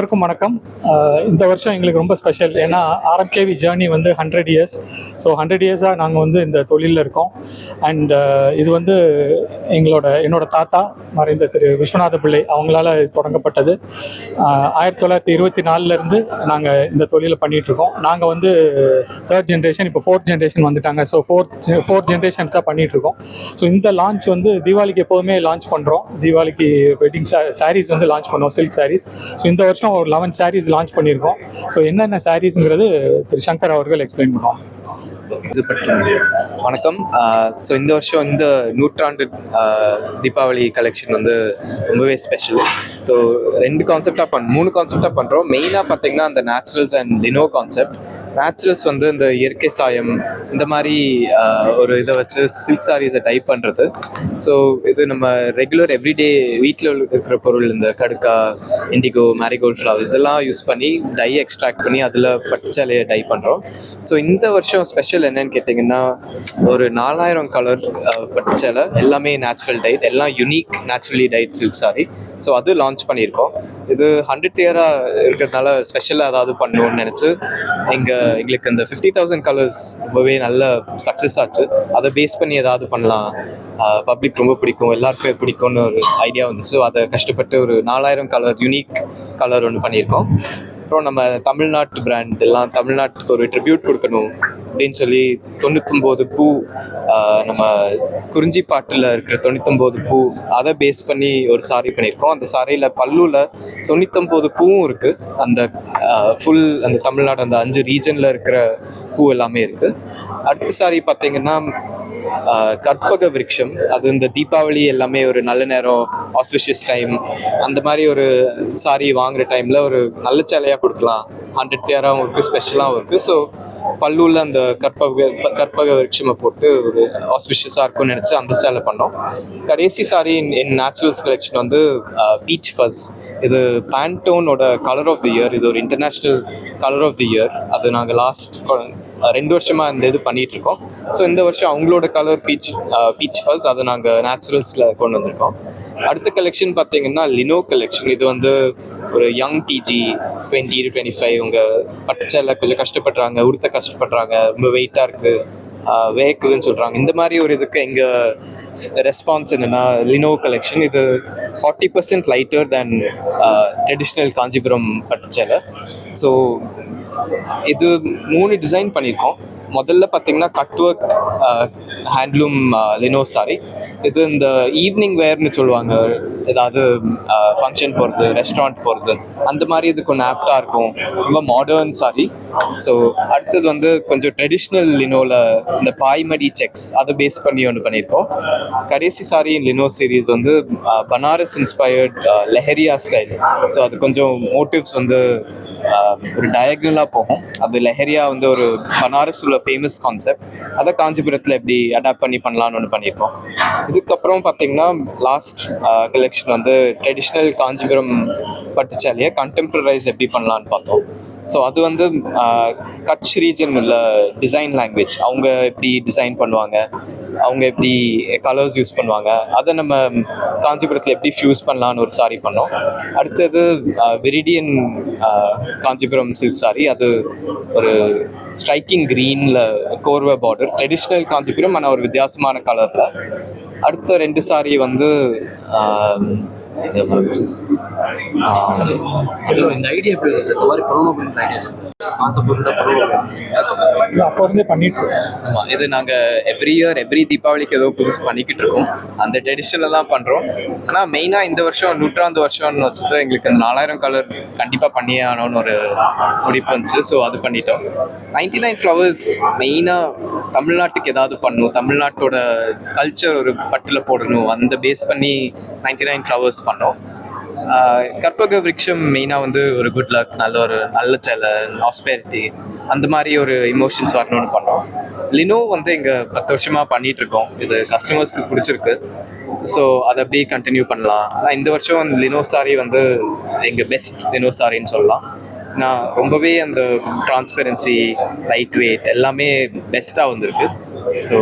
அனைவருக்கும் வணக்கம். இந்த வருஷம் எங்களுக்கு ரொம்ப ஸ்பெஷல் ஏன்னா ஆர்எம்கேவி ஜேர்னி வந்து ஹண்ட்ரட் இயர்ஸ் ஸோ ஹண்ட்ரட் இயர்ஸாக நாங்கள் வந்து இந்த தொழிலில் இருக்கோம். அண்ட் இது வந்து எங்களோட என்னோட தாத்தா மறைந்த திரு விஸ்வநாத பிள்ளை அவங்களால இது தொடங்கப்பட்டது. ஆயிரத்தி தொள்ளாயிரத்தி இருபத்தி நாலுலேருந்து நாங்கள் இந்த தொழிலை பண்ணிகிட்ருக்கோம் நாங்கள் வந்து தேர்ட் ஜென்ரேஷன் இப்போ ஃபோர்த் ஜென்ரேஷன் வந்துட்டாங்க. ஸோ ஃபோர்த் ஃபோர்த் ஜென்ரேஷன்ஸாக பண்ணிகிட்ருக்கோம் இருக்கோம் ஸோ இந்த லான்ச் வந்து தீபாவளிக்கு எப்போதுமே லான்ச் பண்ணுறோம் தீபாவளிக்கு வெட்டிங் சாரீஸ் வந்து லான்ச் பண்ணுவோம் சில்க் சாரீஸ் ஸோ இந்த வருஷம் ஒரு லெவன் சாரீஸ் லான்ச் பண்ணியிருக்கோம். ஸோ என்னென்ன சாரீஸுங்கிறது திரு சங்கர் அவர்கள் எக்ஸ்பிளைன் பண்ணுவோம் இது பற்றி வணக்கம். ஸோ இந்த வருஷம் இந்த நூற்றாண்டு தீபாவளி கலெக்ஷன் வந்து ரொம்பவே ஸ்பெஷல் ஸோ ரெண்டு கான்செப்டாக பண் மூணு கான்செப்டாக பண்ணுறோம் மெயினாக பார்த்தீங்கன்னா அந்த naturals and Lino concept naturals வந்து இந்த இயற்கை சாயம் இந்த மாதிரி ஒரு இதை வச்சு சில்க் சாரீஸை டைப் பண்ணுறது ஸோ இது நம்ம ரெகுலர் எவ்ரிடே வீட்டில் இருக்கிற பொருள் இந்த கடுக்கா இண்டிகோ மேரிகோல்ட் ஃப்ளவர் இதெல்லாம் யூஸ் பண்ணி டை எக்ஸ்ட்ராக்ட் பண்ணி அதில் பட்டுச்சாலையை டை பண்ணுறோம் ஸோ இந்த வருஷம் ஸ்பெஷல் என்னன்னு கேட்டிங்கன்னா ஒரு நாலாயிரம் கலர் பச்சலை எல்லாமே நேச்சுரல் டைட் எல்லாம் unique naturally dyed silk sari so அது லான்ச் பண்ணியிருக்கோம். இது ஹண்ட்ரட் இயராக இருக்கிறதுனால ஸ்பெஷலாக ஏதாவது பண்ணணும்னு நினச்சி எங்கள் எங்களுக்கு இந்த ஃபிஃப்டி தௌசண்ட் கலர்ஸ் ரொம்பவே நல்ல சக்ஸஸ் ஆச்சு. அதை பேஸ் பண்ணி ஏதாவது பண்ணலாம். பப்ளிக் ரொம்ப பிடிக்கும் எல்லாருக்குமே பிடிக்கும்னு ஒரு ஐடியா வந்துச்சு. அதை கஷ்டப்பட்டு ஒரு நாலாயிரம் கலர் யூனிக் கலர் ஒன்று பண்ணியிருக்கோம். அப்புறம் நம்ம தமிழ்நாட்டு பிராண்ட் எல்லாம் தமிழ்நாட்டுக்கு ஒரு ட்ரிபியூட் கொடுக்கணும் அப்படின்னு சொல்லி தொண்ணூத்தொம்போது பூ நம்ம குறிஞ்சி பாட்டில் இருக்கிற தொண்ணூத்தொம்போது பூ அதை பேஸ் பண்ணி ஒரு சாரி பண்ணியிருக்கோம். அந்த சாரியில் பல்லுவில் தொண்ணூத்தொம்போது பூவும் இருக்குது அந்த ஃபுல் அந்த தமிழ்நாடு அந்த அஞ்சு ரீஜனில் இருக்கிற பூ எல்லாமே இருக்குது அடுத்த சாரி பார்த்தீங்கன்னா கற்பக விருட்சம் அது இந்த தீபாவளி எல்லாமே ஒரு நல்ல நேரம் ஆஸ்பிஷியஸ் டைம் அந்த மாதிரி ஒரு சாரி வாங்குற டைமில் ஒரு நல்ல சேலையாக கொடுக்கலாம். ஹண்ட்ரட் தேராகவும் இருக்குது ஸ்பெஷலாகவும் இருக்குது ஸோ பல்லூரில் அந்த கற்பக கற்பக விருட்சமை போட்டு ஒரு ஆஸ்பிஷியஸாக இருக்கும்னு நினச்சி அந்த சேலை பண்ணோம். கடைசி சாரி என் நேச்சுரல்ஸ் கலெக்ஷன் வந்து பீச் ஃபஸ் இது பேண்டோனோட கலர் ஆஃப் தி இயர் இது ஒரு international colour of the year அது நாங்கள் லாஸ்ட் ரெண்டு வருஷமாக இந்த இது பண்ணிட்டு இருக்கோம் ஸோ இந்த வருஷம் அவங்களோட கலர் பீச் பீச் ஃபஸ் அதை நாங்கள் நேச்சுரல்ஸில் கொண்டு வந்திருக்கோம். அடுத்த கலெக்ஷன் பார்த்தீங்கன்னா லினோ கலெக்ஷன் இது வந்து ஒரு யங் டிஜி டுவெண்ட்டி டு டுவெண்ட்டி ஃபைவ் உங்கள் பட்டுச்சேலை கொஞ்சம் கஷ்டப்படுறாங்க உடுத்த கஷ்டப்படுறாங்க ரொம்ப வெயிட்டாக இருக்குது வேக்குதுன்னு சொல்கிறாங்க இந்த மாதிரி ஒரு இதுக்கு எங்கள் ரெஸ்பான்ஸ் என்னென்னா லினோ கலெக்ஷன் இது forty percent lighter than traditional Kanchipuram பட்டுச்சேலை. So இது மூணு டிசைன் பண்ணியிருக்கோம். முதல்ல பார்த்தீங்கன்னா cut work handloom leno sari இது இந்த ஈவினிங் வேர்னு சொல்லுவாங்க. ஏதாவது ஃபங்க்ஷன் போகிறது ரெஸ்டாரண்ட் போகிறது அந்த மாதிரி இது கொஞ்சம் ஆப்டாக இருக்கும். ரொம்ப மாடர்ன் சாரி ஸோ அடுத்தது வந்து கொஞ்சம் ட்ரெடிஷ்னல் லினோவில் இந்த பாய்மடி செக்ஸ் அதை பேஸ் பண்ணி ஒன்று பண்ணியிருக்கோம். கடைசி சாரி லினோ சீரீஸ் வந்து Banaras inspired leheriya style so அது கொஞ்சம் மோட்டிவ்ஸ் வந்து uh, ஒரு டயக்னலாக போகும். அது லெஹரியா வந்து ஒரு பனாரஸ் உள்ள ஃபேமஸ் கான்செப்ட் அதை காஞ்சிபுரத்தில் எப்படி அடாப்ட் பண்ணி பண்ணலாம்னு ஒன்று பண்ணியிருக்கோம் இதுக்கப்புறம் பார்த்தீங்கன்னா லாஸ்ட் கலெக்ஷன் வந்து ட்ரெடிஷ்னல் காஞ்சிபுரம் பட்டுச்சாலையை கண்டெம்பரரைஸ் எப்படி பண்ணலான்னு பார்த்தோம். ஸோ அது வந்து கட்ச் ரீஜன் உள்ள டிசைன் லாங்குவேஜ் அவங்க எப்படி டிசைன் பண்ணுவாங்க? அவங்க எப்படி கலர்ஸ் யூஸ் பண்ணுவாங்க? அதை நம்ம காஞ்சிபுரத்தில் எப்படி ஃபியூஸ் பண்ணலான்னு ஒரு சாரி பண்ணோம். அடுத்தது விரிடியன் காஞ்சிபுரம் சில்க் சாரி அது ஒரு ஸ்ட்ரைக்கிங் க்ரீனில் கோர்வை பார்டர் ட்ரெடிஷ்னல் காஞ்சிபுரம் ஆனால் ஒரு வித்தியாசமான கலரில் அடுத்த ரெண்டு சாரி வந்து இது அது இந்த ஐடியா எப்படி இருக்கு? சார் இந்த மாதிரி பண்ணணும் அப்படின்ற ஐடியா சார் அப்போ இருந்தே பண்ணிட்டு இருக்கோம். ஆமா இது நாங்க எவ்ரி இயர் எவ்ரி தீபாவளிக்கு ஏதோ புதுசு பண்ணிக்கிட்டு இருக்கோம். அந்த ட்ரெடிஷனில் தான் பண்றோம். ஆனா மெயினா இந்த வருஷம் நூற்றாண்டு வருஷம்னு வச்சது எங்களுக்கு அந்த நாலாயிரம் கலர் கண்டிப்பா பண்ணியே ஆகணும்னு ஒரு முடிப்பு வந்துச்சு. ஸோ அது பண்ணிட்டோம். நைன்டி நைன் ஃப்ளவர்ஸ் மெயினா தமிழ்நாட்டுக்கு ஏதாவது பண்ணணும். தமிழ்நாட்டோட கல்ச்சர் ஒரு பட்டில் போடணும். அந்த பேஸ் பண்ணி நைன்டி நைன் ஃப்ளவர்ஸ் பண்ணோம். கற்பக விருட்சம் மெயினாக வந்து ஒரு குட் லக் நல்ல ஒரு நல்ல செலன் ஆஸ்பெரிட்டி அந்த மாதிரி ஒரு இமோஷன்ஸ் வரணும்னு பண்ணோம். லினோ வந்து இங்கே பத்து வருஷமாக பண்ணிட்டு இருக்கோம். இது கஸ்டமர்ஸ்க்கு பிடிச்சிருக்கு. ஸோ அதை அப்படியே கண்டினியூ பண்ணலாம். ஆனால் இந்த வருஷம் லினோ சாரி வந்து எங்கள் பெஸ்ட் லினோ சாரின்னு சொல்லலாம். நான் ரொம்பவே அந்த டிரான்ஸ்பெரன்சி லைட் வெயிட் எல்லாமே பெஸ்ட்டாக வந்திருக்கு. ஸோ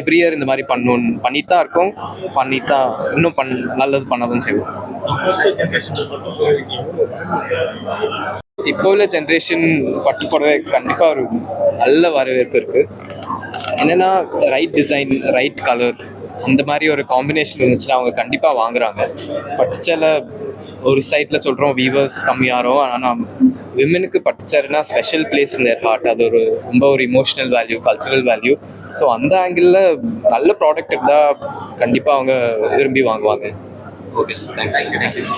எவ்ரி இயர் இந்த மாதிரி பண்ணணும் பண்ணிட்டு தான் இருக்கோம். பண்ணிட்டு தான் இன்னும் பண் நல்லது பண்ணதும் செய்வோம். இப்போ உள்ள ஜென்ரேஷன் பட்டு புடவை கண்டிப்பாக ஒரு நல்ல வரவேற்பு இருக்குது என்னன்னா ரைட் டிசைன் ரைட் கலர் அந்த மாதிரி ஒரு காம்பினேஷன் இருந்துச்சுன்னா அவங்க கண்டிப்பாக வாங்குறாங்க. பட்டுச்சேலை ஒரு சைடில் சொல்கிறோம் வீவர்ஸ் கம்மியாகிறோம் ஆனால் விமனுக்கு பட்டுச்சேரினா ஸ்பெஷல் பிளேஸ் இந்த ஹார்ட் அது ஒரு ரொம்ப ஒரு emotional value cultural value so அந்த ஆங்கிளில் நல்ல ப்ராடக்ட் இருந்தால் கண்டிப்பாக அவங்க விரும்பி வாங்குவாங்க. Okay sir thanks thank you